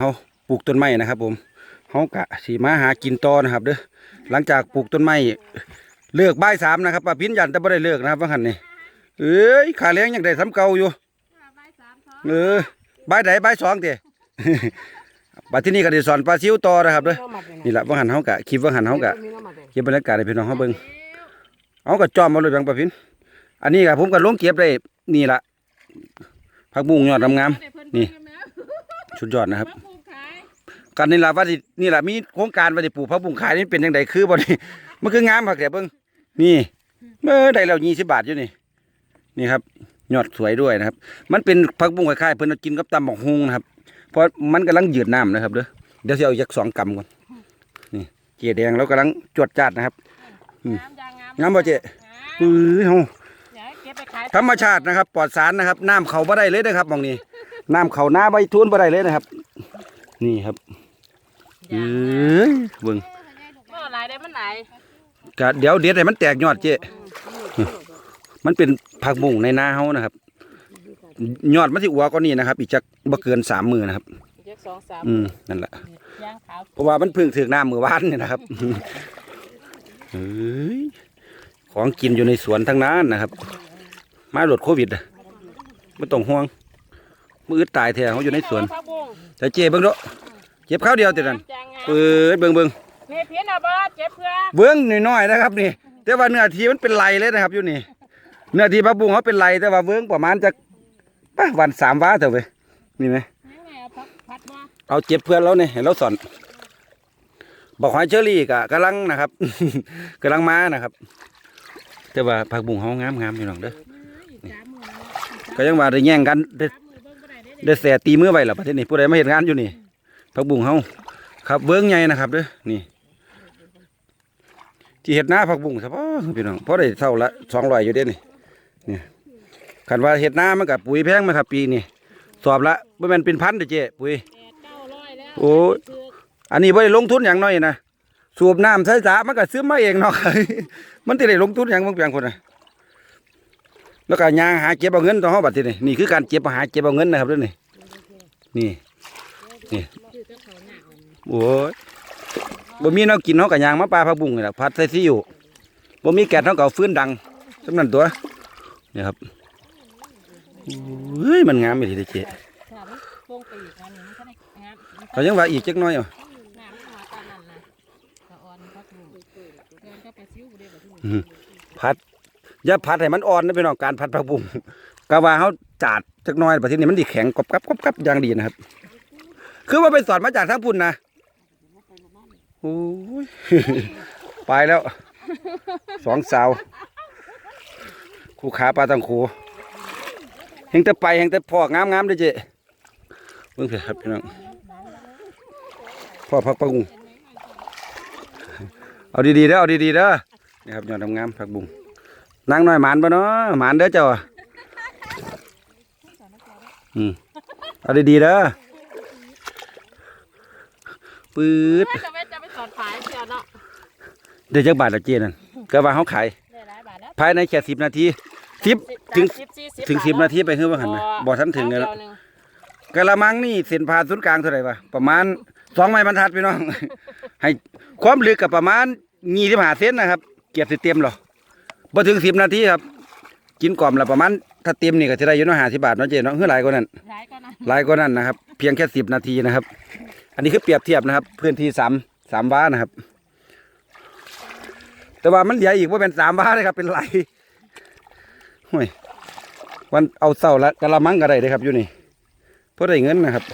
เขาปลูกต้นไม้นะครับผมเขากะสีมาหากินต่อนะครับเด้อหลังจากปลูกต้นไม้เลิกบ่ายสามนะครับป้าพินยันแต่ไม่ได้เลิกนะครับว่าหันนี่เอ้ยขาแรงยังได้ทำเก่าอยู่เออบ่ายไหนบ่ายสองเตะบัดที่นี่ก็ได้สอนปลาซิวต่อนะครับเด้อนี่แหละว่าหันเขากะคลิปว่าหันเขากะเก็บบรรยากาศให้พี่น้องเขาเบิ่งเอากะจอมมาเลยบางป้าพินอันนี้กะผมก็ลงเก็บได้นี่ละผักบุ้งยอดงามๆนี่ชุดยอดนะครับ กันนี่ล่ะว่าสินี่ล่ะมีโครงการว่าสิปลูกผักบุ้งขายนี่เป็นจังไดคือบ่นี่มันคืองามผักแต่เบิ่งนี่เมื่อได้แล้ว20บาทอยู่นี่นี่ครับยอดสวยด้วยนะครับ มันเป็นผักบุ้งคล้ายๆเพิ่นเอากินกับตำบักฮุงนะครับเพราะมันกำลังยืดน้ำนะครับเด้อเดี๋ยวสิเอาอีกสองกำก่อนนี่เจ๊แดงแล้วกำลังจวดจัดนะครับอืมงามบ่เจ๊เอ้ยเฮาอย่าให้เก็บไปขายธรรมชาตินะครับ ปลอดสารนะครับ น้ำเข้าบ่ได้เลยนะครับหมองนี้น้ำเข้าหน้าใบทุนบ่ได้เลยนะครับ นี่ครับ เอ้ยเบิ่งก็หลายได้มันไหนก็เดี๋ยวเด็ดให้มันแตกยอดเจ๊มันเป็นผักบุ้งในนาเฮานะครับ ยอดมันสิอัวก็นี่นะครับ อีกจักบ่เกินสามมือนะครับเจ็ดสองสามอืมนั่นแหละยางขาวเพราะว่ามันเพิ่งถึงน้ำมือวานนี่นะครับเฮ้ยของกินอยู่ในสวนทั้งนั้นนะครับ มาหลดโควิดอะไม่ต้องห่วงมือดตายแท้เขาอยู่ในสวนผักบุ้งแต่เจ๊เบิ่งเด้อเจ็บข้าวเดียวแต่นั้นจางงาม เปิดเบิ่งเบิ่งนี่เพี้ยนอะบ่เจ็บเพื่อเบิ่งน้อยๆนะครับนี่ แต่ว่าเนื้อทีมันเป็นไรเลยนะครับอยู่นี่เนื้อทีพระบุ้งเขาเป็นไรแต่ว่าเบิ่งประมาณจะปะวันสามว้าเถอะเว้ยนี่ไหมยังไงเอาผักผัดบ่เอาเจ็บเพื่อนเราเนี่ยให้เราสอน บอกหอยเชอรี่กะกำลังนะครับกำลังมานะครับ แต่ว่าผักบุ้งเขางามงามๆอยู่น้องเด้อสามหมื่นก็ยังว่าได้แย่งกันได้สามหมื่นเบิ่งบ่ได้เด้ได้แสตีมือไว้ล่ะประเทศนี้ผู้ใดมาเห็นงานอยู่นี่ผักบุ้งเฮา ครับเบิ้งใหญ่นะครับเด้อนี่ที่เห็ดหน้าผักบุ้งเฉพาะพี่น้องเพราะได้เท่าละสองร้อยอยู่เด้นี่นี่คันว่าเห็ดหน้ามันกับปุ๋ยแพงไหมครับ ปีนี้สอบละบ่แม่นเป็นพันเด้อเจ้ปุ๋ยแปดเก้าร้อยแล้วโอ้ยซื้ออันนี้บ่ได้ลงทุนอย่างน้อยนะสูบน้ำใช้สามันก็ซื้อมาเองเนาะมันสิได้ลงทุนอย่างบางอย่างคนน่ะแล้วก็ยางหาเก็บเอาเงินต่อเฮาบัดทีนี่นี่คือการเก็บหาเก็บเอาเงินนะครับเด้อนี่นี่นี่ โอ้ยบ่มีแนวกินเฮาก็ยางมาปลาผักบุ้งนี่ล่ะผัดใส่ซี่อิ๊วบ่มีแก๊สเฮาก็เอาฟื้นดังสำนั้นตัวนี่ครับเฮ้ยมันงามอีหลีเด้อเจ๊เขายังว่าอีกจักหน่อยอะน้ำมันมาตอนนั้นนะตะออนผัดอย่าผัดให้มันอ่อนนะพี่น้องการผัดผักบุ้งกะว่าเฮาจาดจักน่อยบัดทีนี้มันสิแข็งกรอบกับกรอบกับอย่างดีนะครับ คือว่าไปสอนมาจากทางพุ่นนะ โอ้ยไปแล้วสองสาวคู่ขาปลาตังคูเฮงแต่ไปเฮงแต่พอกงามๆเด้เจ๊เบิ่งเพิ่นครับพี่น้องพ่อพักปักบุ้งเอาดีๆเด้อเอาดีๆเด้อนี่ครับยอดงามๆผักบุ้งนางหน้อยหมานบ่เนาะหมานเด้อเจ้าอะอืมเอาดีๆเด้อปื๊ด เดี๋ยวจักบาทละเจ๊นั่นก็ว่าเขาขายได้หลายบาทแล้วภายในแค่สิบนาทีสิบถึงสิบสี่สิบถึงสิบบาทนาทีไปเฮือว่าหันนะบ่ทันถึงเลยเดีเนาะยวหนึ่งกะละมังนี่เส้นผ่านศูนย์กลางเท่าไหร่วะประมาณสองไม้บรรทัดพี่น้อง ให้ความลึกกับประมาณยี่สิบห้าเซนนะครับ เก็บสิเต็มหรอบ่ถึงสิบนาทีครับ กินกล่อมละประมาณถ้าเต็มนี่ก็จะได้อยู่เนาะห้าสิบบาทเนาะเจ๊เนาะเฮือหลายกว่านั้นหลายก็นะหลายกว่านั้นนะครับ เพียงแค่สิบนาทีนะครับ อันนี้คือเปรียบเทียบนะครับ พื้นที่สามสามว้านะครับ แต่ว่ามันเหลืออีกว่าเป็นสามว้าเลยครับ เป็นไรห่วยวันเอาเสาละกะละมังก็ได้เลยครับอยู่นี่เพราะได้เงินนะครับ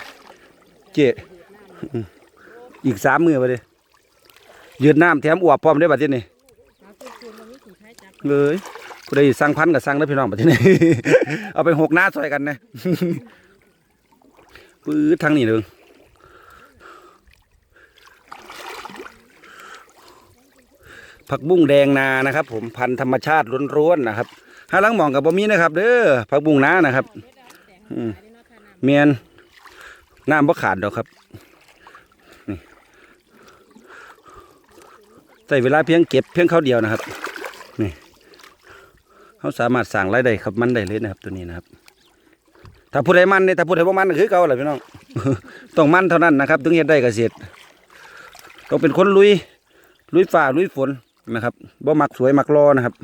เจ๊อีกสามมือไปเลยยืดน้ำแถมอวบพร้อมได้บัดทีนี้เอาขึ้นคืนมันมีสีท้ายจับเลยผู้ใดสั่งพันกับสั่งได้อพี่น้องบัดทีนี้เอาไปหกหน้าซอยกันนะปื้ดทางนี้เลย ผักบุ้งแดงนานะครับ ผมพันธุ์ธรรมชาติล้วนๆนะครับห้าลังหมองกับบะมีนะครับ เด้อผักบุ้งนานะครับอเมียนน้ำบ่ขาดดอกครับนี่ใส่เวลาเพียงเก็บเพียงเขาเดียวนะครับนี่เขาสามารถสั่งรายได้ครับมันได้เลยนะครับ ตัวนี้นะครับ ถ้าผู้ใดมันเนี่ยถ้าผู้ใดบ่มันคือเก่าแหละพี่น้องต้องมันเท่านั้นนะครับ ถึงเฮ็ดได้เกษตรต้องเป็นคนลุยลุยฝ่าลุยฝน นะครับบ่มักสวยมักรอนะครับ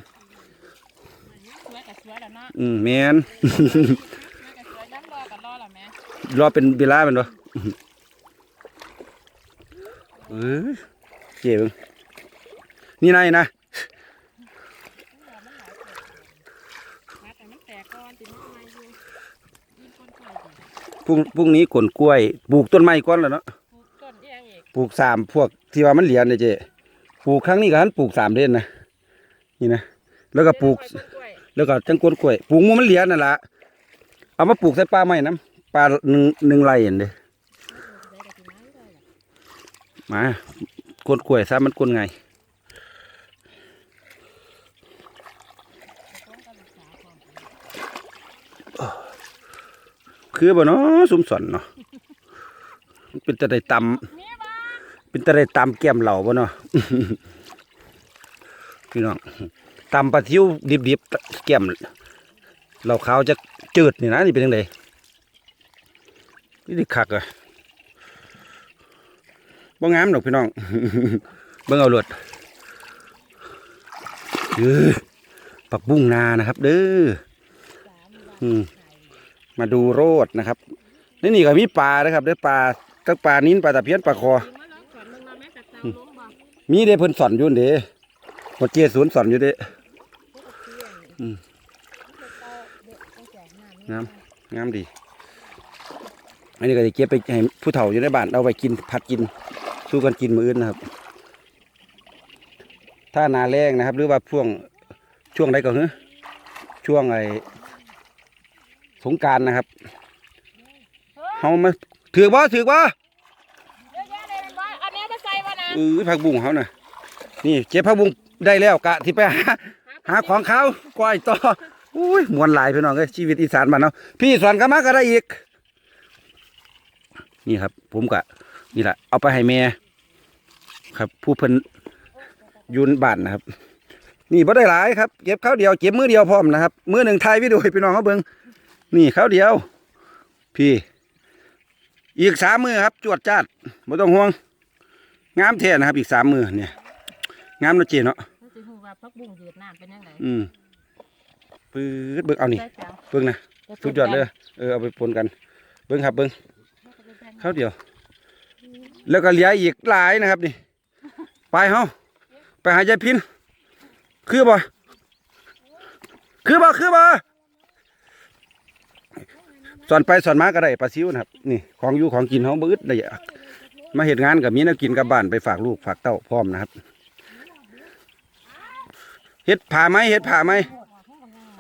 สวยกับสวยแล้วเนาะอืมแม่นสวยกับสวยย้ำรอกับรอละแม่รอเป็นเวลาเป็นบ่เออเจ๋งนี่นายนะมาแต่มันแตกก่อนติดมันมาอยู่ยิงคนไข่ดิพรุ่งพรุ่งนี้ขนกล้วย ปลูกต้นไม้ก่อนแล้วเนาะปลูกต้นเอียงอีกปลูกสามพวกที่ว่ามันเหลียนเนี่ยเจ๊ ปลูกครั้งนี้ก็หันปลูกสามเดือนนะนี่นะแล้วก็ปลูกเดี๋ยวเราไปต้นกล้วยแล้วก็จังกวนกล้วยปลูกหมูมันเหลียนนั่นละเอามาปลูกใส่ป่าไม้น้ำป่าหนึ่งหนึ่งไร่เห็นเด้ได้กับที่ไม้ได้ล่ะมากวนกล้วยซะมันกวนไงต้องการรักษาความคือบ่เนาะสุมสอนเนาะมันเป็นตะไดตมีบ้าำ เป็นตะไดตำแก้มเหล่าบ่เนาะพี่น้องตำปลาทิวดิบๆแก้มเหล่าขาวจะจืดนี่นะนี่เป็นยังไงนี่ดิคักอะบ่งามดอกพี่น้องเบิ่งเอาโลวดเออปักบุ้งนานะครับ เด้อมาอืมมาดูโรดนะครับนี่นี่ก็มีปลานะครับเด้อปลาทั้งปลานิ้นปลาตะเพียนปลาคอ มีเด้เพิ่นสอนอยู่เด้หมดเจศูนย์สอนอยู่เด้พวกเตี้ยอืมเตาเด็กต้องามงามดีอันนี้ก็จะเก็บไปให้ผู้เฒ่าอยู่ในบ้านเอาไปกินผัดกินสู้กันกินมื้ออื่นนะครับ ถ้านาแรงนะครับ หรือว่าช่วงช่วงใดก็คือช่วงไอ้สงการนะครับเฮามาถือบ่ถือบ่เเออผักบุ้งเขาน่ะ นี่เจ็บผักบุ้งได้แล้วกะที่ไปหาหาของเขาก้อยต่ออุ้ยมวนหลายพี่น้องเอ้ยชีวิตอีสานบ้านเนาะพี่สอนกันมากก็ได้อีก นี่ครับ ผมกะนี่แหละเอาไปให้แม่ครับ ผู้เพิ่นยุนบ้านนะครับ นี่บ่ได้หลายครับเก็บข้าวเดียวเก็บมือเดียวพร้อมนะครับมือหนึ่งถ่ายวิดีโอให้พี่น้องเขาเบิ่งนี่ข้าวเดียว พี่ อีกสามมือครับ จวดจ้าดไม่ต้องห่วง งามแท้นะครับอีกสามมือเนี่ยงามเนาะเจเนาะมันสิฮู้ว่าพักบุ้งเดือดน้ำเป็นยังไงอืมปื๊ดเบิ่งเอานี่ใส่แถวเบิ่งนะสุดยอดเลยเออเอาไปปนกัน เบิ่งครับเบิ่งข้าวเดียว แล้วก็เหลืออีกหลายนะครับนี่ ไปเฮาไปหายายพิน คือบ่คือบ่คือบ่สอนไปสอนมาก็ได้ปลาซิวนะครับ นี่ของอยู่ของกินเฮาบ่อึดได้อยาก มาเฮ็ดงานกับมีแนวกินกลับบ้านไปฝากลูกฝากเต้าพร้อมนะครับเฮ็ดผ่าไหมเฮ็ดผ่าไหม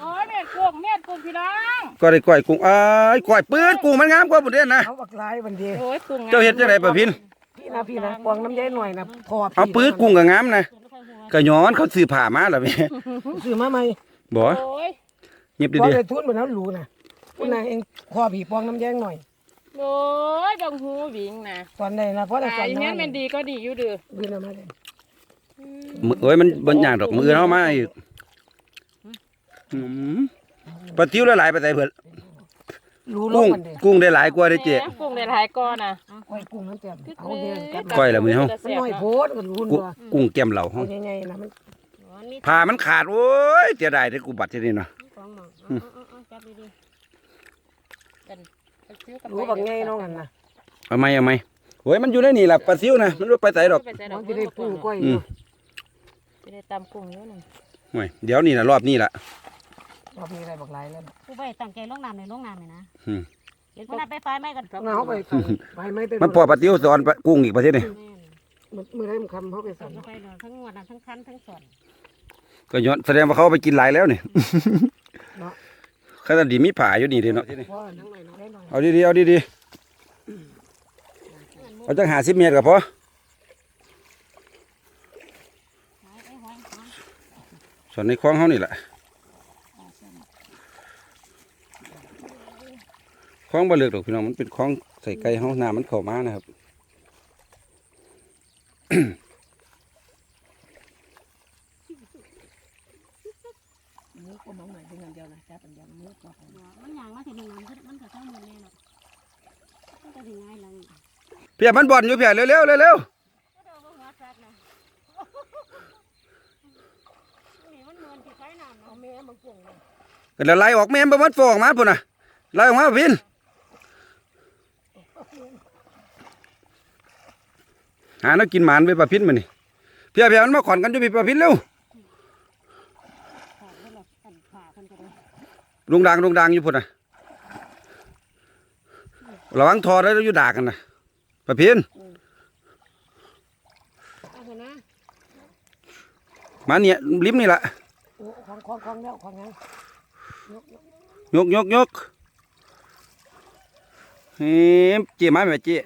โอ้ยเม็ดกุ้งเม็ดกุ้งพี่น้องก็ได้ก้อยกุ้งอ้ายก้อยปื้ดกุ้งมันงามกว่าบุเด่นนะเขาบักลายวันเดียวโอ้ยกุ้งเจ้าเฮ็ดจังไดปะพินพี่นะพี่นะปองน้ำใยหน่อยนะพอพี่เอาปื้ดกุ้งก็งามนะก็ย้อนเขาซื้อผ้ามาแล้วแม่ซื้อมาไหมบ่โอ้ยเงียบพอดีเลยทุนเหมือนนั้นรู้นะคุณนายเองพอผีปองน้ำแยงหน่อย โอ้ยบังหูวิงนะตอนใดนะเพราะแต่ตาตอนยนั้แม่นนมันดีก็ดีอยู่เด้อบืนเอามาเลยๆมือเอ้ยมันบ่ยากดอกมือเฮามาอีกอืมปลาติ้วละหลายไปใส่เพิ่นรู้ลกุ้งงมันเดียวกุ้งได้หลายกว่าเด้อเจ๊ แหมกุ้งได้หลายก้อนน่ะไว้กุ้งน้ำเต็มเอาเดียวกันก้อยละมื้อเฮา มันหน่อยโพดกันรุนกุ้งตัวกุ้งแก้มเหล่าเอาเฮาใหญ่ๆนะมันผ้ามันขาดโอ้ยเสียดายเด้อกูบัดที่นี่เนาะ ของหมองเอาเอาเอาจับดีๆกันไปซื้อกับ รู้บักไงน้องกันนะเอาไหมเอาไหมโอ้ยมันอยู่ในนี่ล่ะปลาซิวนะมันบ่ไปใส่ดอกไปใส่ดน้ออกงจะได้ปูก้อยอืมเนาะจะได้ตำกุ้งเยอะหน่อยโอ้ยเดี๋ยวนี่น่ะรอบนี้ล่ะรอบนี้อะไรบักลายแล้วผู้ไปตั้งใจลงน้ำในลงน้ำเลยนะอืมเห็นวันนั้นไปไฟไหม้กันน้าเขาไปไปไม่ไปมันพอปลาติ้วสอนปลากุ้งอีกประเทศนี่มือได้มันคำเขาไปสอสั่นนไปเลยทั้งงวดน่ะทั้งคันทั้งสอนก็ย้อนแสดงว่าเขาเอาไปกินหลายแล้วนี่เนาะข้าตาดีมีผ่าอยู่นี่เด้เนาะพ่อนั่งหน่อยได้หน่อยเอาดีๆเอาดีๆเอาจังหาสิเมตรก็พอไอ้ไอ้หอยหอยส่วนในคลองเขานี่แหละคลองบ่เลือกดอกพี่น้องมันเป็นคลองใส่ไก่เฮาน้ำมันเข้ามานะครับ นี่ก็มองหน่อยเป็นอย่างเดียวเลย จับเป็นยำมือปอก มันอย่างว่าสิลงน้ำมันก็ต้องมือแน่เนาะมันก็ถึงง่ายลัง เพียมันบ่อนอยู่เพียเร็วเร็วเร็วเร็วก็โดนหัวซักนะนี่มันเหมือนที่ไฟน้ำเอาเนาะแม่เลยก็แล้วไล่ออกแม่บ่มันฟองมาพุ่นน่ะไล่ออกมาพินหาแน้กินหมานไปปลาพินมานี่เพียเพียมันมาขอนกันอยู่พี่ปลาพินเร็วลุงดังลุงดังอยู่พุ่นน่ะระวังทอแล้วอยู่ด่ากันน่ะ ปลาพินเอาเถอะนะมาเนี่ยริมนี่ล่ะโอ้ของของของแล้วของยังยกยกยกยกยกเฮ้ยเจี๊ยมาแม่เจี๊ย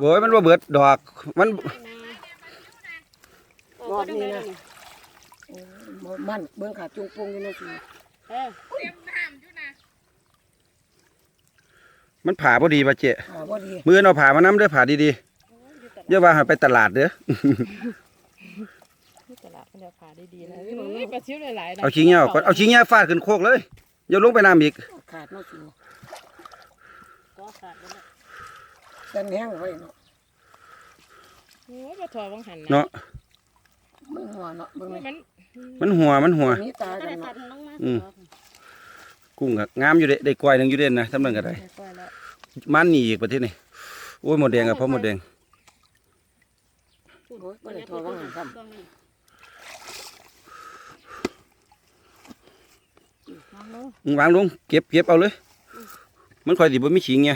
โอ้ยมันบ่เบิดดอกมันรอบนี้นะโอ้บ่มันเบิ่งขาจุงปงอยู่นั่นสิเออ มันผ่าพอดีป่ะเจ๊อ่าบ่ดีมือเอาผ่ามาน้ำเด้อผ่าดีๆอย่าว่าให้ไปตลาดเด้อ ที่ตลาดมันเดี๋ยวขาดีๆนะนี่ปลาชิวหลายๆนะเอาชิงเงี้ยก่อนเอาชิงเงี้ยฟาดขึ้นโคกเลยอย่าลงไปน้ำอีก ขาดเนาะสิก็ขาดไปแล้วดันแห้งไว้เนาะโอ้ยปลาทอบังหันนะเนาะมึงหัวเนาะเบิ่งมันี่นมันหัวมันหัวมีตาก็กัได้นตัเนาะดลงมาอืม กุ้งก็งามอยู่เด้ได้กล้วยหนึงอยู่เด่นนะทำนั่นก็ได้ ปล่อยแล้วมันหนีอีกประเทศนี้โอ้ยหมดแดงกับพ่อหมดแดงโอ้ยบ่ได้ทอว่าหันซ้ตรงนี้ลองดูอืมวางลงเก็บเก็บเอาเลย มันค่อยสิบ่มีขิงไง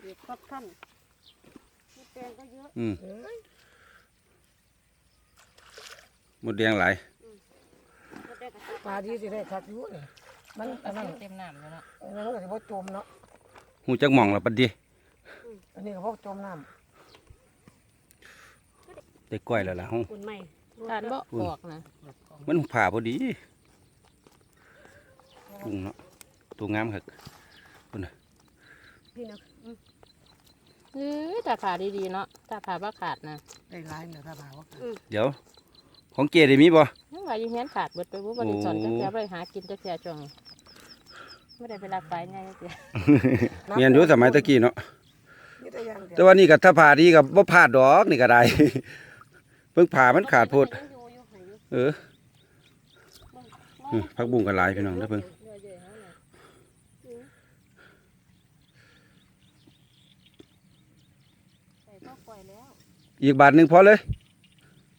เก็บสักขั้นนี่แปลงก็เยอะอืมำเอ้ยหมดแดงหลายก็ได้กระตับ ปลาดีสิได้คักอยู่นี่มันปอัลานนั้นชิวเต็มน้ำแล้วเนาะอันนั้นก็สิบ่จมเนาะหูจักหม่องละปัดดีอันนี้ก็บ่จมน้ำได้กล้วยแล้วล่ะเฮาอุ่นใหม่ทานบ่ออกนะมันผ่าพอดีกุ้งเนาะตัวงามครับพี่นะอืมเอ้ยตาผ่าดีๆเนาะตาผ่าบ่ขาดนะได้หลายเนี่ยถ้าบ่าว่าเดี๋ยว ของเกได้มีบ่ยังว่าอยู่เฮียนขาดเบิดไปบ่บ่ได้สอนจักเทื่อบ่ได้หากินจักเทื่อช่วงนี้บ่ได้ไปรักไฟไงจักเทื่อเมียนอยู่สมัยตะกี้เนาะมีแต่อย่างเดียวแต่ว่านี่ก็ถ้าผ่าดีกับบ่พลาดดอกนี่ก็ได้ เพิ่งผ่ามันขาดโพดยังอยู่อยู่ให้อยู่เอออืมผักบุ้งก็หลายพี่น้องเด้อเพิ่งใส่ก็ปล่อยแล้ว อีกบาทหนึงพอเลย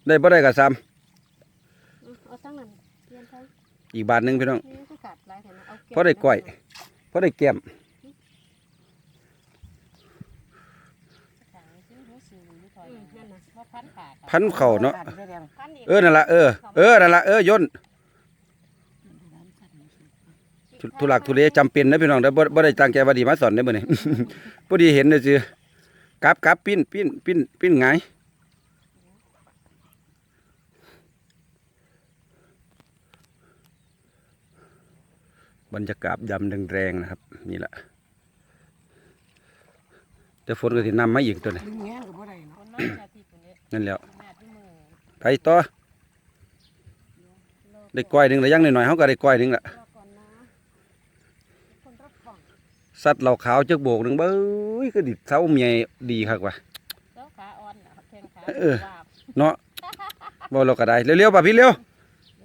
ได้บ่ได้ก็ซ้ำ อืมเอาตั้งนั้นเปลี่ยนไป อีกบาทหนึงพี่น้องนี่ก็ขาดหลายเห็นไหมเอาเก็บพอได้กล้วยพอได้แก้มอืมนั่นน่ะว่าพันขาดพันเข่าเนาะขาดอยู่ได้แดงพันอีกเออนั่นล่ะเออเออนั่นล่ะเออย่นทุทุลักทุเลจำเป็นนะพี่น้องเด้อบ่บ่ได้ตั้งใจว่าดีมาสอนได้อมื้อนี้พอดีเห็นซื่อๆกลับกลับปิ้นปิ้นปิ้นปิ้นหง บรรยากาศยำแรงๆนะครับ นี่แหละเดี๋ยวฝนก็สินำมาอีกตัวนี้ดึงแห้งก็บ่ได้เนาะคนน้อยนาทีคนนี้นั่นแหล้วหน้าที่มือไปต่อได้ก้อยหนึ่งแล้วยังหน่อยๆเขาก็ได้ก้อยหนึ่งละรอก่อนนะคนรับของสัตว์เหล่าขาวจักโบกหนึ่งเบ้ยก็ดิเท้าเมียดีคักว่ะแล้วขาอ่อนน่ะแข้งขาเออวาบเนาะบ่เราก็ได้เร็วๆป่ะพี่เร็ว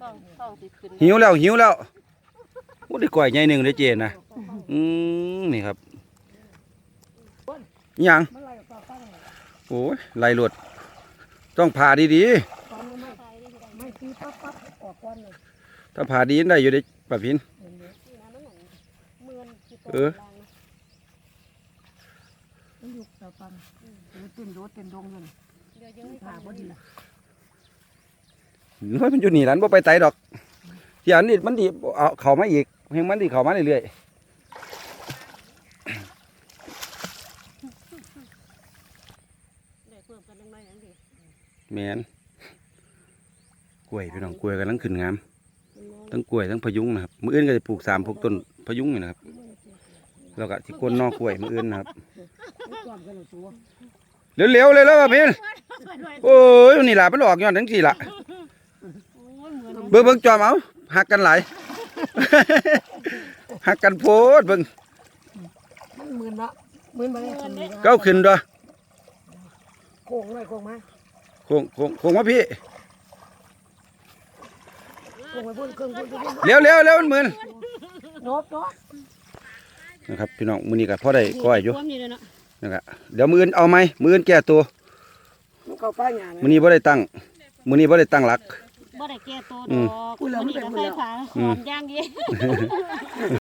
ต้องต้องติดขึ้นหิวแล้วหิวแล้วโอ้ได้ก้อยใหญ่หนึ่งได้เจนนะอืมนี่ครับอิหยังมันไหลปลาตั้งโอ้ยไหลหลดต้องผ่าดีตอนนี้ไม่ใส่ได้ที่ใดไม่ตีปั๊บปั๊บออกก่อนเลยๆถ้าผ่าดีได้อยู่ได้ป่ะพินเห็นไหมที่น้ำมันหนุนเมือนที่ตัวเออกลางนะมันอยู่ปลาปังหรือเต้นโดดเต้นดงอยู่นี่เดี๋ยวยังไม่หาทำบ่ดีน้อยมันอยู่นี่หลันบ่ไปไตดอกที่อันนี้มันดีเอาเข้ามาอีก เพียงมันดีเข้ามาเรื่อยๆเดี๋ยวเพิ่มกันลงมาอย่างดีแมนกล้วยพี่น้องกล้วยกำลังขึ้นงามทั้งกล้วยทั้งพะยุงนะครับมืออื่นก็จะปลูกสามพวกต้นพะยุงนี่นะครับแล้วก็ที่ก้นนอกกล้วยมืออื่นนะครับไม่จอมกันหรอกตัวเร็วๆเลยแล้วว่าพี่โอ้ยนี่ล่ะมันออกย้อนทั้งสี่ล่ะโอ้ยเหมือนเบิ่งเบิ่งจอมเอาหักกันหลายเหักกันโพดเบิ่งมันหมื่นละหมื่นไปเลยคนนี้เก้าขึ้นด้วยโค้งเลยโค้งมาโคงโคงโคงมาพี่โค้งไปพุ่นเครื่องพุ่นพุ่นเร็วเร็วเร็วมันหมื่นโนบโนบนะครับพี่น้องมื้อนี้ก็พอได้ก้อยอยู่ความนี่เลยเนาะนะครับเดี๋ยวมื้ออื่นเอาไหมมื้ออื่นแก้ตัวมันเข้าป้ายงานมื้อนี้บ่ได้ตั้งมื้อนี้บ่ได้ตั้งหลัก บ่ได้แก้ตัวอืดมอกมันนี่ก็ไฟฟ้าหอมย่างเดียว